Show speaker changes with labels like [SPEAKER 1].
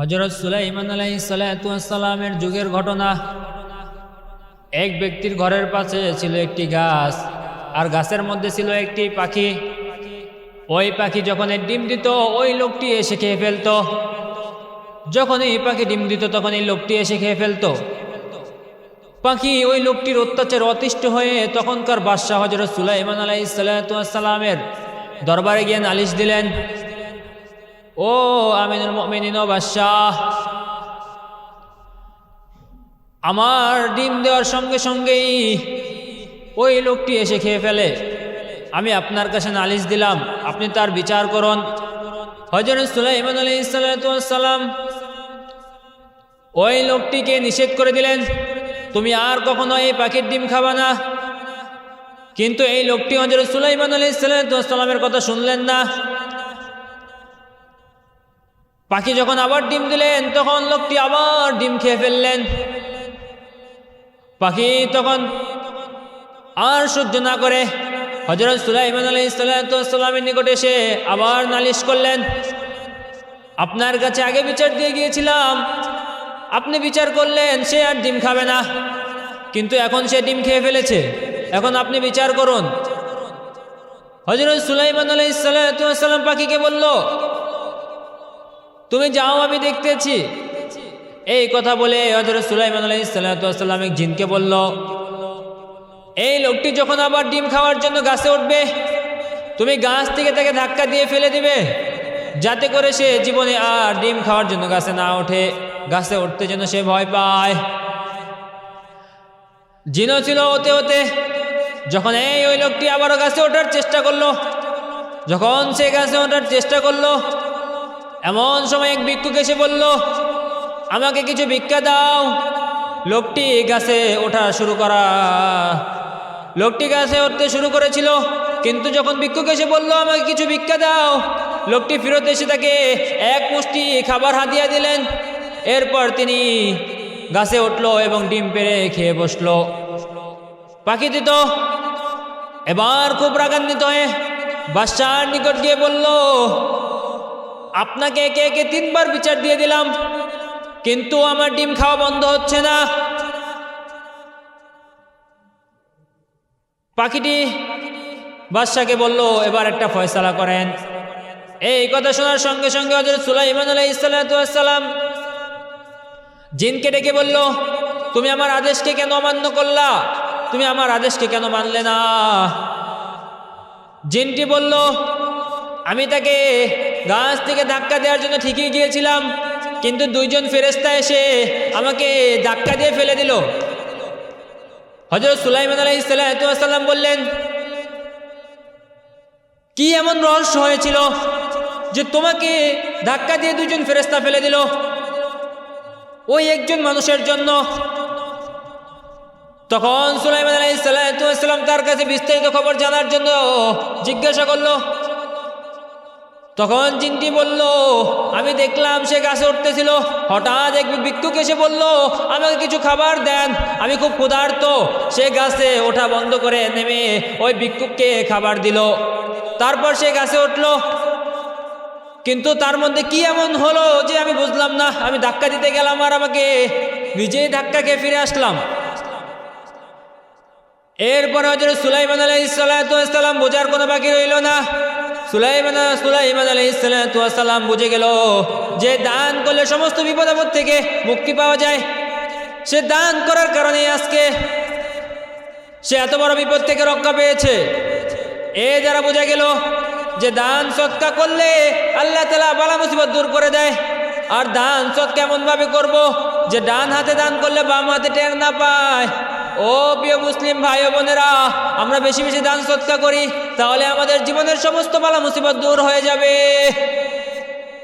[SPEAKER 1] হজরত সুলাইমান আলাই সালাতামের যুগের ঘটনা। এক ব্যক্তির ঘরের পাশে ছিল একটি গাছ, আর গাছের মধ্যে ছিল একটি পাখি। ওই পাখি যখন ডিম দিত, ওই লোকটি এসে খেয়ে ফেলতো। যখন এই পাখি ডিম দিত, তখন এই লোকটি এসে খেয়ে ফেলতো। পাখি ওই লোকটির অত্যাচার অতিষ্ঠ হয়ে তখনকার বাদশাহ হজরত সুলাইমান আলাই সালাতামের দরবারে গিয়ে নালিশ দিলেন ও আমিনুল মমিনিন বাদশাহ। আমার ডিম দেওয়ার সঙ্গে সঙ্গেই ওই লোকটি এসে খেয়ে ফেলে। আমি আপনার কাছে নালিশ দিলাম, আপনি তার বিচার করুন। হজরত সুলাইমান আলী সালাম ওই লোকটিকে নিষেধ করে দিলেন, তুমি আর কখনো এই পাখির ডিম খাবা না। কিন্তু এই লোকটি হজরত সুলাইমান আলী সালামের কথা শুনলেন না। পাখি যখন আবার ডিম দিলেন, তখন লোকটি আবার ডিম খেয়ে ফেললেন। পাখি তখন আর সহ্য না করে হজরত সুলাইমান আলী সাল্লামের নিকটে এসে আবার নালিশ করলেন, আপনার কাছে আগে বিচার দিয়ে গিয়েছিলাম। আপনি বিচার করলেন, সে আর ডিম খাবে না। কিন্তু এখন সে ডিম খেয়ে ফেলেছে। এখন আপনি বিচার করুন। হজরত সুলাইমান আলী সাল্লাম পাখিকে বলল তুমি যাও, আমি দেখতেছি। এই কথা বলে সুলাইমান আলাই সাল্লাম জিনকে বলল, এই লোকটি যখন আবার ডিম খাওয়ার জন্য গাছে উঠবে, তুমি গাছ থেকে তাকে ধাক্কা দিয়ে ফেলে দিবে, যাতে করে সে জীবনে আর ডিম খাওয়ার জন্য গাছে না ওঠে। গাছে উঠতে যেন সে ভয় পায়। জিনও ছিল হতে হতে যখন এই ওই লোকটি আবারও গাছে ওঠার চেষ্টা করল, যখন সে গাছে ওঠার চেষ্টা করল এমন সময় এক ভিক্ষুক এসে বলল, আমাকে কিছু ভিক্ষা দাও। লোকটি গাছে ওঠা শুরু করা লোকটি গাছে উঠতে শুরু করেছিল, কিন্তু যখন ভিক্ষুক এসে বলল, আমাকে কিছু ভিক্ষা দাও, লোকটি ফেরত এসে তাকে এক মুষ্টি খাবার হাতিয়া দিলেন। এরপর তিনি গাছে উঠল এবং ডিম পেড়ে খেয়ে বসল। পাখি দিত এবার খুব রাগান্বিত হয়ে বাদশার নিকট গিয়ে বলল আপনাকে একে একে তিনবার বিচার দিয়ে দিলাম, কিন্তু আমার ডিম খাওয়া বন্ধ হচ্ছে না। পাখিটি বাদশাকে বলল, এবার একটা ফয়সালা করেন। এই কথা শোনার সঙ্গে সঙ্গে হজরত সুলাইমান আলাইসালাম জিনকে ডেকে বলল, তুমি আমার আদেশকে কেন অমান্য করলা? তুমি আমার আদেশকে কেন মানলে না? জিনটি বলল, আমি তাকে গাছ থেকে ধাক্কা দেওয়ার জন্য ঠিকই গিয়েছিলাম, কিন্তু দুইজন ফেরেস্তা এসে আমাকে ধাক্কা দিয়ে ফেলে দিল। হজরত সুলাইমান আলাইসাল্লাম বললেন, কি এমন রহস্য হয়েছিল যে তোমাকে ধাক্কা দিয়ে দুজন ফেরেস্তা ফেলে দিল? ওই একজন মানুষের জন্য। তখন সুলাইমান আলাইসাল্লাম তার কাছে বিস্তারিত খবর জানার জন্য জিজ্ঞাসা করল তখন জিনটি বলল, আমি দেখলাম সে গাছে উঠতেছিল। হঠাৎ এক ভিক্ষুক এসে বলল, আমাকে কিছু খাবার দেন, আমি খুব ক্ষুধার্ত। সে গাছে ওঠা বন্ধ করে নেমে ওই ভিক্ষুককে খাবার দিল। তারপর সে গাছে উঠল। কিন্তু তার মধ্যে কি এমন হলো যে আমি বুঝলাম না। আমি ধাক্কা দিতে গেলাম আর আমাকে নিজেই ধাক্কা খেয়ে ফিরে আসলাম। এরপরে হজরত সুলাইমান আলাইসাল্লাম বোঝার কোনো বাকি রইল না। সুলাইমান সুলাইমান আলাইসালাম বুঝে গেল যে দান করলে সমস্ত বিপদ আপদ থেকে মুক্তি পাওয়া যায়। সে দান করার কারণে আজকে সে এত বড় বিপদ থেকে রক্ষা পেয়েছে। এ যারা বোঝা গেল যে দান সৎকা করলে আল্লাহ তালা বালা মুসিবত দূর করে দেয়, আর দান সৎ কেমনভাবে করব? যে ডান হাতে দান করলে বাম হাতে টের না পায়। ও প্রিয় মুসলিম ভাই বোনেরা, আমরা বেশি বেশি দান সৎকা করি, তাহলে আমাদের জীবনের সমস্ত বালা মুসিবত দূর হয়ে যাবে।